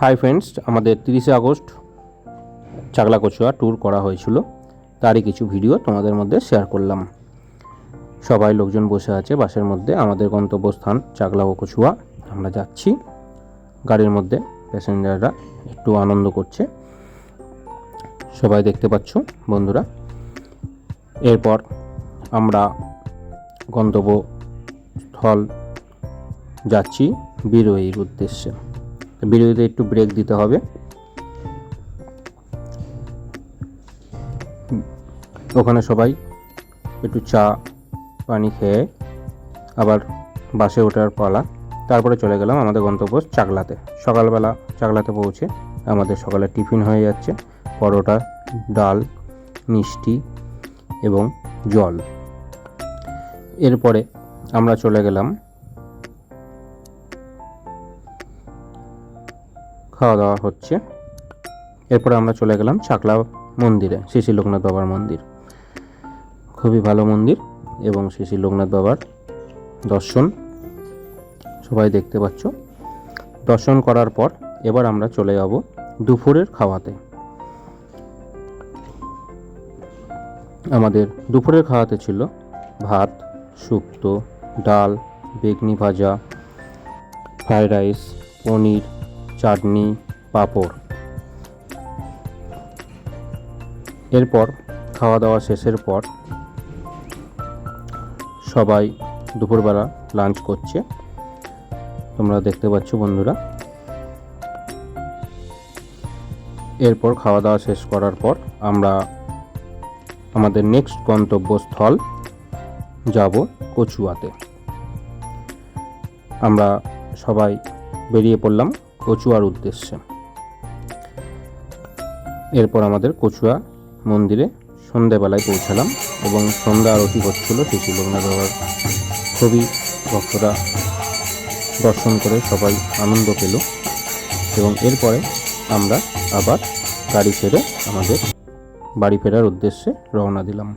Hi friends আমাদের তিরিশে August Chakla Kachua tour করা হয়েছিল। তারই কিছু ভিডিও তোমাদের মধ্যে শেয়ার করলাম। সবাই লোকজন বসে আছে বাসের মধ্যে, আমাদের গন্তব্যস্থান চাকলা ও কচুয়া আমরা যাচ্ছি। গাড়ির মধ্যে প্যাসেঞ্জাররা একটু আনন্দ করছে। সবাই দেখতে পাচ্ছ বন্ধুরা। এরপর আমরা গন্তব্যস্থল যাচ্ছি বিরোহীর উদ্দেশ্যে। বিরোহীতে একটু ব্রেক দিতে হবে। ওখানে সবাই একটু চা, পানি খেয়ে আবার বাসে ওঠার পালা। তারপরে চলে গেলাম আমাদের গন্তব্য চাকলাতে। সকালবেলা চাকলাতে পৌঁছে আমাদের সকালে টিফিন হয়ে যাচ্ছে। পরোটা, ডাল, মিষ্টি এবং জল। এরপরে আমরা চলে গেলাম খাওয়া দাওয়া হচ্ছে। এরপরে আমরা চলে গেলাম চাকলা মন্দিরে, শ্রী লোকনাথ বাবার মন্দির। খুবই ভালো মন্দির এবং শ্রী লোকনাথ বাবার দর্শন সবাই দেখতে পাচ্ছ। দর্শন করার পর এবার আমরা চলে যাব দুপুরের খাওয়াতে। আমাদের দুপুরের খাওয়াতে ছিল ভাত, শুক্তো, ডাল, বেগনি ভাজা, ফ্রাইড রাইস, পনির চাটনি, পাঁপড়। এরপর খাওয়া দাওয়া শেষের পর সবাই দুপুরবেলা লাঞ্চ করছে। তোমরা দেখতে পাচ্ছ বন্ধুরা। এরপর খাওয়া দাওয়া শেষ করার পর আমরা আমাদের নেক্সট গন্তব্যস্থল যাব কচুয়াতে। আমরা সবাই বেরিয়ে পড়লাম কচুয়ার উদ্দেশ্যে। এরপর আমাদের কচুয়া মন্দিরে সন্ধেবেলায় পৌঁছালাম এবং সন্ধ্যা আরতি হচ্ছিল শ্রী লোকনাথ বাবার খুবই ভক্তরা দর্শন করে সবাই আনন্দ পেল এবং এরপরে আমরা আবার গাড়ি ছেড়ে আমাদের বাড়ি ফেরার উদ্দেশ্যে রওনা দিলাম।